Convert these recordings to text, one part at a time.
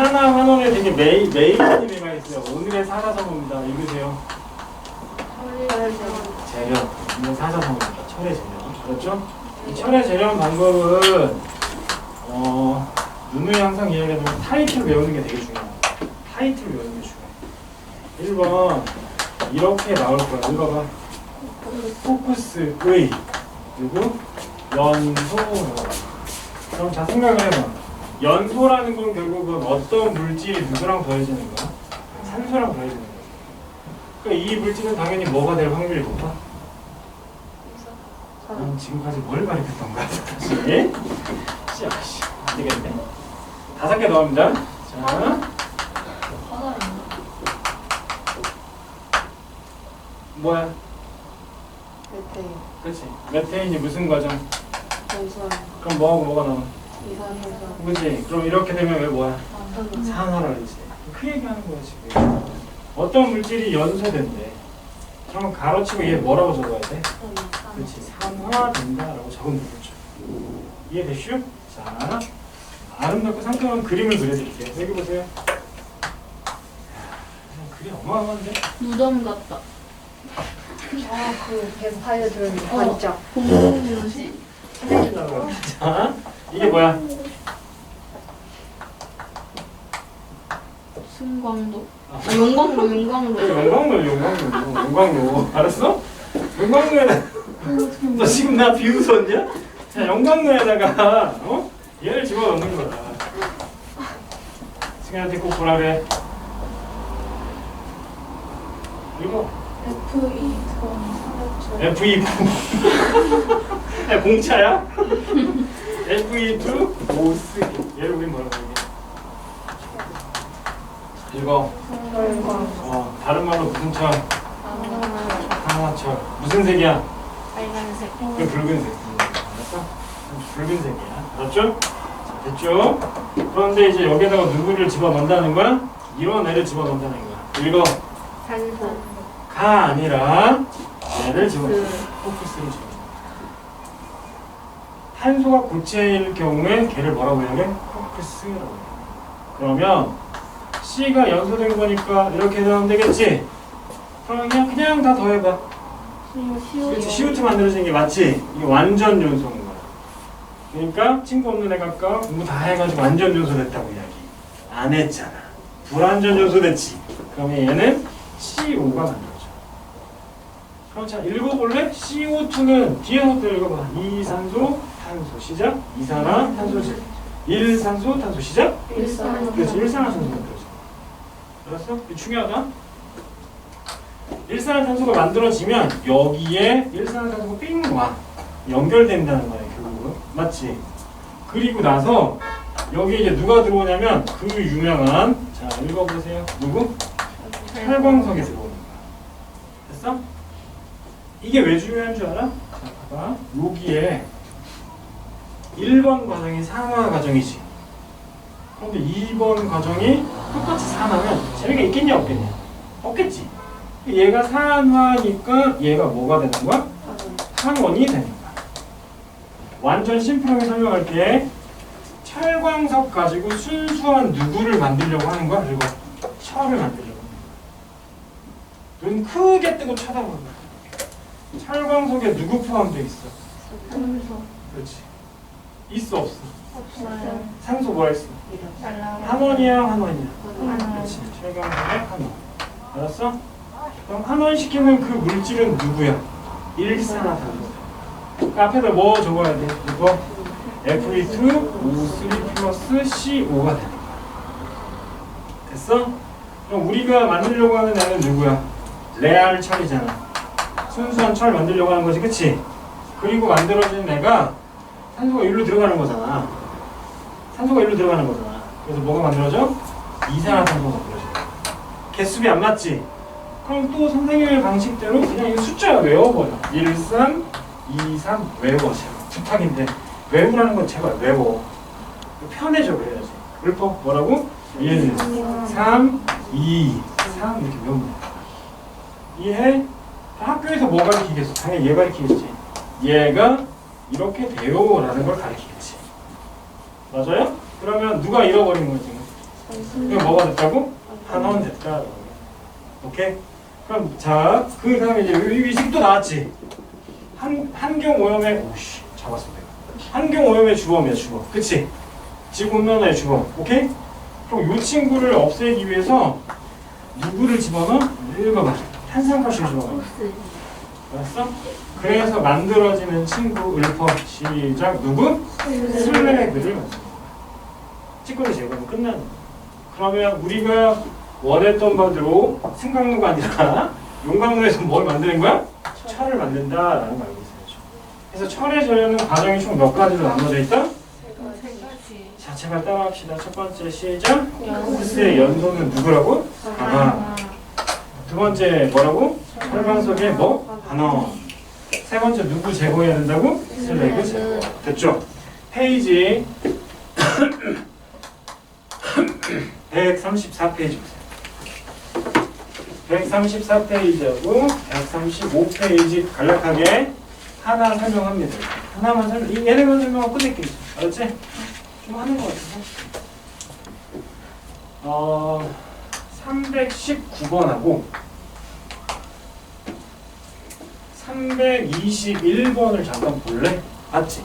산화 환원에 되게 메인이 들어가 있어요. 오늘의 사자성어입니다. 읽으세요. 재련. 이건 사자성어입니다. 철의 재련. 그렇죠? 이 철의 재련 방법은 어, 누누이 항상 이야기하는 타이틀 외우는 게 되게 중요해요. 타이틀 외우는 게 중요해요. 1번 이렇게 나올 거야. 읽어봐. 포커스의 그리고 연소 그럼 자 생각을 해봐. 연소라는 건 결국은 어떤 물질이 누구랑 더해지는 거야? 산소랑 더해지는 거야. 그러니까 이 물질은 당연히 뭐가 될 확률이 높아? 난 지금까지 뭘 가르쳤던 거야? 예? 씨, 아씨, 안 되겠네. 다섯 개 넣습니다. 자, 뭐야? 메테인, 그렇지. 메테인이 무슨 과정? 전선, 그럼 뭐하고 뭐가 나와? 그렇지. 그럼 이렇게 되면 왜 뭐야? 산소, 산화라 그러지. 그 얘기하는 거야 지금. 어떤 물질이 연소된대. 그럼 가로치고 얘 뭐라고 적어야 돼? 그렇지. 산화된다라고 적으면 되겠죠. 이해되슈? 자, 아름답고 상큼한 그림을 그려드릴게요. 여기 보세요. 야, 그림 어마어마한데? 무덤 같다. 아, 그 뱀파이어 들어있는 어. 반짝. 공룡이지. 자, 이게 뭐야? 승광도. 아, 용광로, 용광로. 용광로, 용광로, 용광로. 알았어? 용광로에다 너 지금 나 비웃었냐? 자, 용광로에다가 어? 얘를 집어넣는 거다. 승현한테 꼭 보라 그래. 이거 F2 F2 야, 공차야? F2 오스 얘를 우리 뭐라고 얘기해? 이거 혈관, 어, 다른 말로 무슨 철? 하나철 무슨 색이야? 빨간색. 그 붉은색. 알았어? 붉은색이야. 알았죠? 자, 됐죠? 그런데 이제 여기다가 누구를 집어넣는다는 거야? 이런 애를 집어넣는다는 거야. 읽어. 산소, 가 아니라 얘를 집어넣는 거야. 포커스를 집어 탄소가 고체일 경우에 걔를 뭐라고 해야 돼? 포커스라고 해. 그러면 C가 연소된 거니까 이렇게 되면 되겠지? 그럼 그냥, 그냥 다 더해봐. 그렇지 CO2 만들어지는 게 맞지? 이게 완전 연소인 거야. 그러니까 친구 없는 애가 아까 공부 다 해가지고 완전 연소 됐다고 이야기 안 했잖아. 불완전 연소 됐지. 그러면 얘는 CO5가 만들어져. 그럼 자 읽어볼래? CO2는 뒤에서부터 읽어봐. 이산소, 탄소 시작. 이산화, 탄소질. 일산소, 탄소 시작. 그렇지 일산화탄소 만들어져. 알았어? 이거 중요하다. 일산화탄소가 만들어지면 여기에 일산화탄소가 삥 와. 연결된다는 거야 결국은. 맞지? 그리고 나서 여기 이제 누가 들어오냐면 그 유명한 자 읽어보세요. 누구? 혈광석이 들어오는 거야. 됐어? 이게 왜 중요한 줄 알아? 자 봐봐. 여기에 1번 과정이 산화 과정이지. 그런데 2번 과정이 똑같이 산화면 재미가 있겠냐 없겠냐? 없겠지. 얘가 산화니까 얘가 뭐가 되는 거야? 산원이 되는 거야. 완전 심플하게 설명할게. 철광석 가지고 순수한 누구를 만들려고 하는 거야? 그리고 철을 만들려고. 눈 크게 뜨고 쳐다보는 거야. 철광석에 누구 포함되어 있어? 그렇지. 있어 없어? 없어요. 산소 뭐가 있어? 한원이야 한원이야? 그렇지. 철광석의 한원. 알았어? 그럼 한원시키는 그 물질은 누구야? 일산화탄소. 그 앞에다 뭐 적어야 돼? 이거 Fe2 O3 플러스 CO5가 되는 거야. 됐어? 그럼 우리가 만들려고 하는 애는 누구야? 레알 철이잖아. 순수한 철 만들려고 하는 거지, 그치? 그리고 만들어진 애가 산소가 일로 들어가는 거잖아. 산소가 일로 들어가는 거잖아. 그래서 뭐가 만들어져? 이산화탄소가 만들어져. 개수비 안 맞지? 그럼 또 선생님의 방식대로 그냥 이 숫자 외워버려. 1, 3, 2, 3 외워. 부탁인데 외우라는 건 제발 외워. 편해져 그래야지. 율법 뭐라고? 1, 3, 2, 3 이렇게 외우면 돼. 이해? 학교에서 뭐 가르치겠어? 당연히 얘 가르치겠지. 얘가 이렇게 돼요라는 걸 가르치겠지. 맞아요? 그러면 누가 잃어버린 거지? 이거 뭐가 됐다고? 한원 됐다. 오케이? 그럼 자, 그 다음에 이제 이 식도 나왔지? 한, 환경 오염의, 오씨, 잡았어 내가. 환경 오염의 주범이야, 주범. 그치? 지구 온난화의 주범. 오케이? 그럼 이 친구를 없애기 위해서 누구를 집어넣어? 읽어봐. 탄산가스를 집어넣어. 알았어? 그래서 만들어지는 친구 읊어 시작 누구? 만들어. 찌꺼기 제거는 끝나는. 그러면 우리가 원했던 바대로 승강로가 아니라 용광로에서 뭘 만드는 거야? 철을 만든다라는 걸 알고 있어야죠. 그래서 철의 전류는 과정이 총 몇 가지로 나눠져 있다? 자, 제발 따라합시다. 첫 번째 시작. 글쎄 연소는 누구라고? 아. 두 번째 뭐라고? 혈관속에 뭐? 반어. 세 번째 누구 제거해야 된다고? 슬래그 제거. 됐죠? 페이지 134페이지 보세요. 134페이지하고 135페이지 간략하게 하나 설명합니다. 하나만 설명. 이 얘네만 설명하고 끝낼게. 알았지? 좀 하는 것 같아서. 어, 319번하고 321번을 잠깐 볼래? 봤지?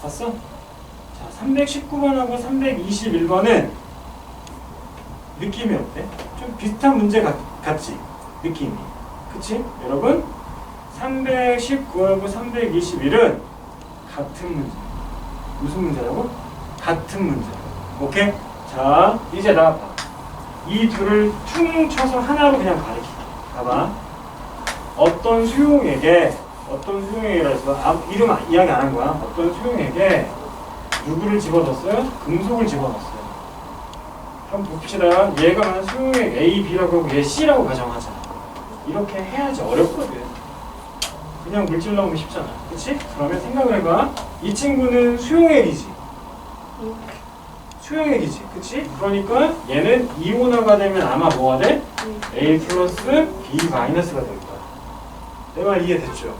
봤어? 자, 319번하고 321번은 느낌이 어때? 좀 비슷한 문제 같, 같지? 느낌이. 그치? 여러분? 319하고 321은 같은 문제. 무슨 문제라고? 같은 문제. 오케이? 자, 이제 나 봐. 이 둘을 퉁 쳐서 하나로 그냥 가리켜. 봐봐. 어떤 수용에게 어떤 수용에게라서 아, 이름 아- 이야기 안 한 거야. 어떤 수용에게 누구를 집어넣었어요? 금속을 집어넣었어요. 그럼 봅시다. 얘가 만약 수용액 A, B라고 하고 얘 C라고 가정하자. 이렇게 해야지 어렵거든. 그냥 물질 나오면 쉽잖아. 그치? 그러면 생각을 해봐. 이 친구는 수용액이지. 수용액이지. 그치? 그러니까 얘는 이온화가 되면 아마 뭐가 돼? A 플러스 B 마이너스가 될 거야. 내 말 이해됐죠?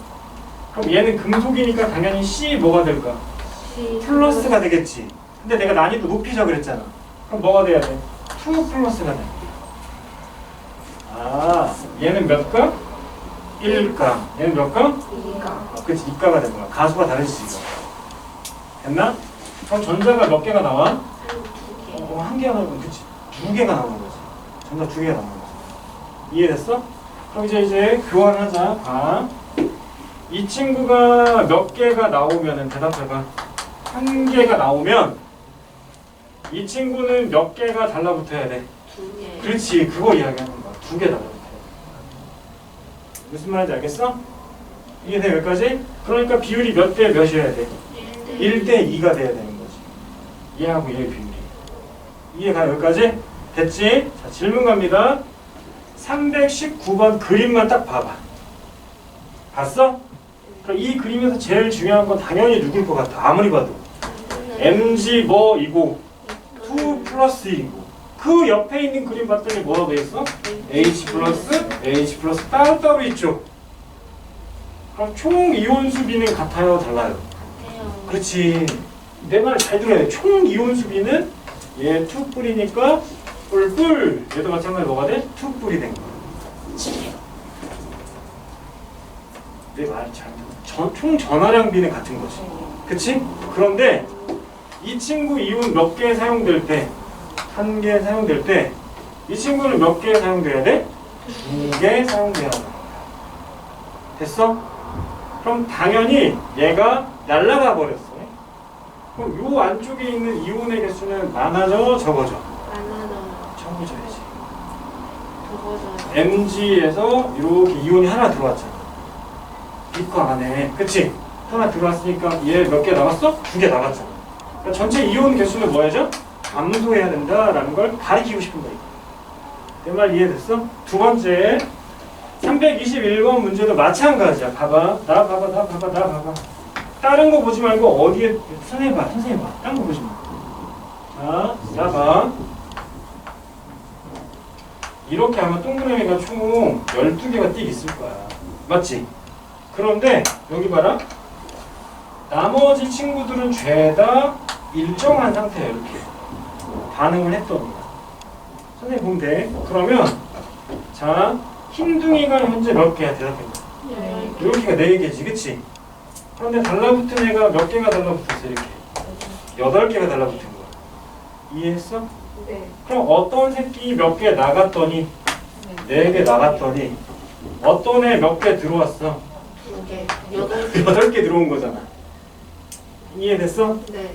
그럼 얘는 금속이니까 당연히 C 뭐가 될까? 플러스가 되겠지. 근데 내가 난이도 높이자 그랬잖아. 그럼 뭐가 돼야 돼? 2 플러스가 돼. 아, 얘는 몇 가? 1가. 얘는 몇 가? 이가 아, 그치, 이가가 된 거야. 가수가 다르지, 이거. 됐나? 그럼 전자가 몇 개가 나와? 어, 한 개가 나오면 그치. 두 개가 나오는 거지. 전자 두 개가 나오는 거지. 이해됐어? 그럼 이제 이제 교환하자. 봐. 이 친구가 몇 개가 나오면은 대답해봐. 한 개가 나오면 이 친구는 몇 개가 달라붙어야 돼. 두 개. 그렇지, 그거 이야기하는 거야. 두 개 달라붙어야 돼. 무슨 말인지 알겠어? 이해돼 여기까지? 그러니까 비율이 몇 대 몇이어야 돼? 1대 2가 돼야 되는 거지. 얘하고 얘의 비율이. 이해가 여기까지? 됐지? 자, 질문 갑니다. 319번 그림만 딱 봐봐. 봤어? 그럼 이 그림에서 제일 중요한 건 당연히 누굴 것 같아. 아무리 봐도. MG 뭐이고 2 플러스 이고 그 옆에 있는 그림 봤더니 뭐라고 돼 있어? H 플러스 H 플러스 따로따로 있죠. 그럼 총 이온 수 비는 같아요, 달라요? 그렇지. 내말잘 들어야 돼. 총 이온 수 비는 얘 투뿔이니까 뿔뿔. 얘도 마찬가지로 뭐가 돼? 투뿔이 된 거야. 내말잘 들어. 전, 총 전화량비는 같은 거지. 그치? 그런데 이 친구 이온 몇 개 사용될 때, 한 개 사용될 때, 이 친구는 몇 개 사용돼야 돼? 두 개 사용돼야 돼. 됐어? 그럼 당연히 얘가 날아가 버렸어. 그럼 요 안쪽에 있는 이온의 개수는 많아져, 적어져? 적어져. MG에서 이렇게 이온이 하나 들어왔잖아. 비커 안에. 그치? 하나 들어왔으니까 얘 몇 개 남았어? 두 개 남았잖아. 그러니까 전체 이온 개수는 뭐야죠? 감소해야 된다라는 걸 가리키고 싶은 거야. 내말 이해됐어? 두 번째. 321번 문제도 마찬가지야. 봐봐. 나 봐봐, 나 봐봐, 나 봐봐. 다른 거 보지 말고 어디에 선생님 봐, 선생님 봐. 딴거 보지 마. 자, 나 봐. 이렇게 하면 동그라미가 총 12개가 띡 있을 거야. 맞지? 그런데 여기 봐라. 나머지 친구들은 죄다 일정한 상태야, 이렇게. 반응을 했답니다. 선생님 보면 돼. 그러면 자 흰둥이가 현재 몇 개야 대답해봐. 네. 여기가 네 개지, 그치? 그런데 달라붙은 애가 몇 개가 달라붙었어 이렇게 여덟 개가 달라붙은 거야. 이해했어? 네. 그럼 어떤 새끼 몇 개 나갔더니 네 개 나갔더니 어떤 애 몇 개 들어왔어? 두 개. 여덟 개. 여덟 개 들어온 거잖아. 이해됐어? 네.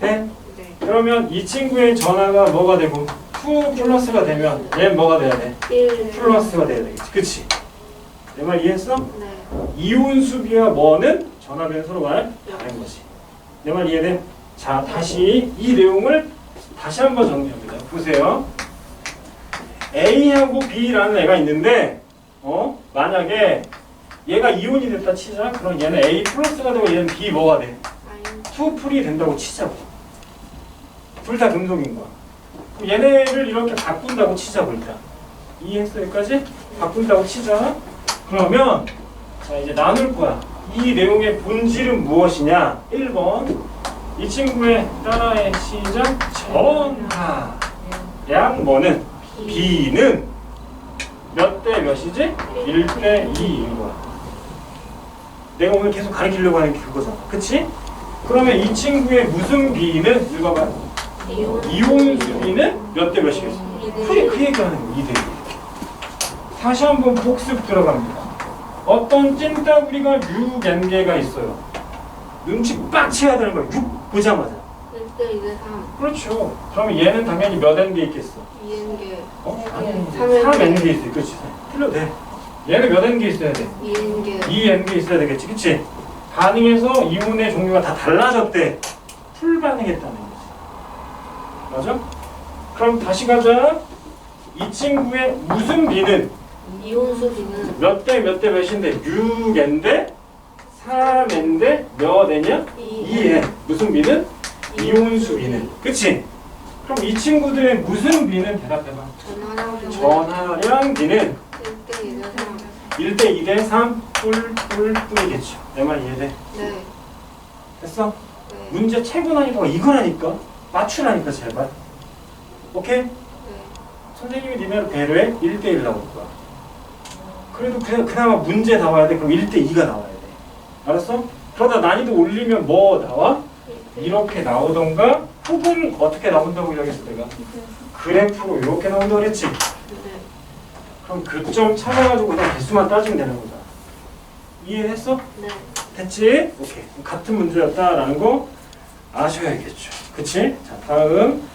돼? 네. 그러면 이 친구의 전화가 뭐가 되고 2 플러스가 되면 얘는 뭐가 돼야 돼? 1. 플러스가 돼야 되겠지. 그치? 내 말 이해했어? 네. 이온 수비와 뭐는 전화 변수로가 다른 거지. 내 말 이해돼? 자, 다시 이 내용을 다시 한번 정리합니다. 보세요. A하고 B라는 애가 있는데, 어? 만약에 얘가 이온이 됐다 치자. 그럼 얘는 A 플러스가 되고 얘는 B 뭐가 돼? 아인. 투풀이 된다고 치자고. 둘 다 금속인 거야. 그럼 얘네를 이렇게 바꾼다고 치자고 일단. 이해했어 여기까지? 바꾼다고 치자. 그러면 자 이제 나눌 거야. 이 내용의 본질은 무엇이냐? 1번 이 친구의 따라해 시작 전하 양 뭐는 B는 몇 대 몇이지? 1대 2인 거야. 내가 오늘 계속 가르치려고 하는 게 그거잖아. 그치? 그러면 이 친구의 무슨 B는 읽어봐. 이온. 이온 수비는 몇 대 몇이겠어? 그게 그 얘기하는 거야. 2대 1. 다시 한번 복습 들어갑니다. 어떤 찐따구리가 6n개가 있어요. 눈치 빡 채야 되는 거야. 6 보자마자. 1대 2대 3. 그렇죠. 그러면 얘는 당연히 몇 n개 있겠어? 2N개. 어? 삼 3n개 있어. 그렇지. 틀려도 돼. 얘는 몇 n개 있어야 돼? 2N개. 2n개 있어야 되겠지. 그치? 반응해서 이온의 종류가 다 달라졌대. 풀 반응했다는 거지. 맞아? 그럼 다시 가자. 이 친구의 무슨 비는 이온 수 비는 몇 대 몇 대 몇인데 6n대 3n대 몇 n이야? 2n. 무슨 비는? 이온수 비는. 그치? 그럼 이 친구들의 무슨 비는 대답해봐. 전하량 비는 1대 2대 3. 1대 2대 3 뿔, 뿔, 뿔이겠죠. 내 말 이해돼? 네. 됐어? 네. 문제 최고 난이도가 이거라니까. 맞추라니까 제발. 오케이? 네. 선생님이 니네를 배려해 1대 1 나올 거야. 그래도 그냥 그나마 문제 나와야 돼. 그럼 1대 2가 나와야 돼. 알았어? 그러다 난이도 올리면 뭐 나와? 이렇게 나오던가 혹은 어떻게 나온다고 이야기했어 내가? 그래프로 이렇게 나온다고 그랬지? 네. 그럼 교점 찾아가지고 그냥 개수만 따지면 되는 거다. 이해했어? 네. 됐지? 오케이. 같은 문제였다라는 거 아셔야겠죠. 그치? 자, 다음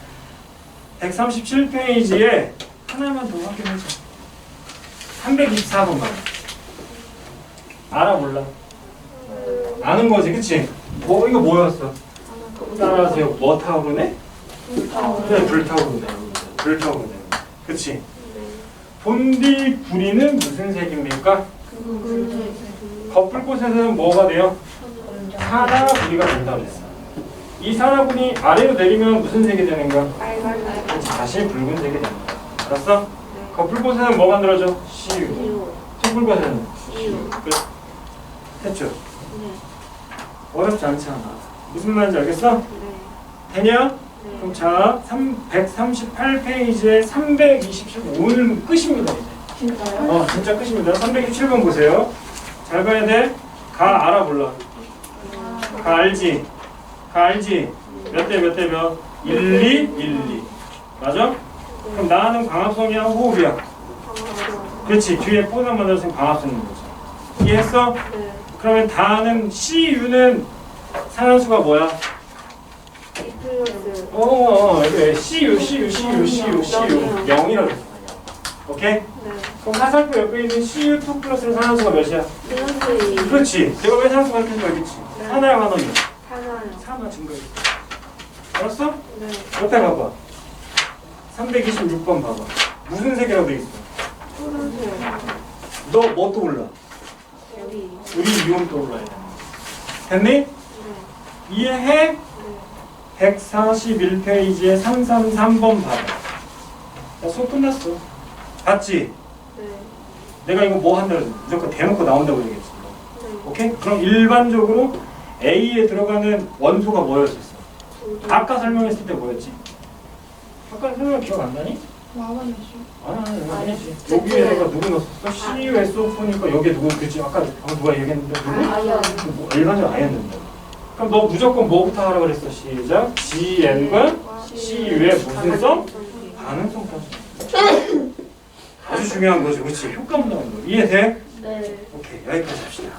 137페이지에 하나만 더 확인하자. 324번 봐. 알아 몰라? 아는 거지, 그치? 뭐 이거 뭐였어? 따라하세요. 뭐 타오르네? 그래, 불타오르네. 불타오르네. 그치? 본디 구리는 무슨 색입니까? 거풀꽃에서는 뭐가 돼요? 산화구리가 된다 그랬어. 이 산화구리 아래로 내리면 무슨 색이 되는 거야? 다시 붉은색이 되는. 알았어? 거풀꽃에는 뭐 만들어져? 시유. 흰불꽃에는 이온. 그래. 됐죠? 네. 어렵지 않지 않아. 무슨 말인지 알겠어? 네. 되냐? 네. 그럼 자, 3, 138페이지에 327번 끝입니다 이제. 진짜요? 어, 진짜 끝입니다. 327번 보세요. 잘 봐야 돼. 가 알아 몰라. 가 알지? 가 알지? 몇 대 몇 대 몇? 1, 2, 1, 2. 맞아? 그럼 나는 광합성이야 호흡이야. 그렇지. 뒤에 포장 만들어서 광합성인 거지. 이해했어? 네. 그러면 다는 CU는 산화수가 뭐야? 어, 어, 어, 그래. CU, CU, CU, CU, CU. 0이라고 했어. 오케이? 네. 그럼 화살표 옆에 있는 CU2 플러스는 산화수가 몇이야? 2. 그렇지. 내가 왜 산화수 가르쳤는지 알겠지? 네. 산화야, 환원이야. 하나요. 산화 증거 있어. 알았어? 네. 옆에 봐봐. 326번 봐봐. 무슨 색이라고 돼 있어? 너 뭐 떠올라? 우리 이온 떠올라야 돼. 됐니? 네. 이해해? 네. 141페이지에 333번 봐봐. 나 수업 끝났어. 봤지? 네. 내가 이거 뭐 한다고? 무조건 대놓고 나온다고 얘기했지. 네. 오케이? 그럼 일반적으로 A에 들어가는 원소가 뭐였었어? 아까 설명했을 때 뭐였지? 아까 설명 기억 안 나니? 아니 아니 아니, 아니지 제- 여기에다가 누구 넣었어? CUSO니까 여기에 누구 그지 아까 방금 누가 얘기했는데 누구? 아연. 뭐 일반적으로 아예 넣는다 그럼 너 무조건 뭐부터 하라 그랬어 시작 GN과 CU의 무슨 성? 반응성 아주 중요한 거지 그렇지 효과 문제는 거 이해돼? 네. 오케이 여기까지 합시다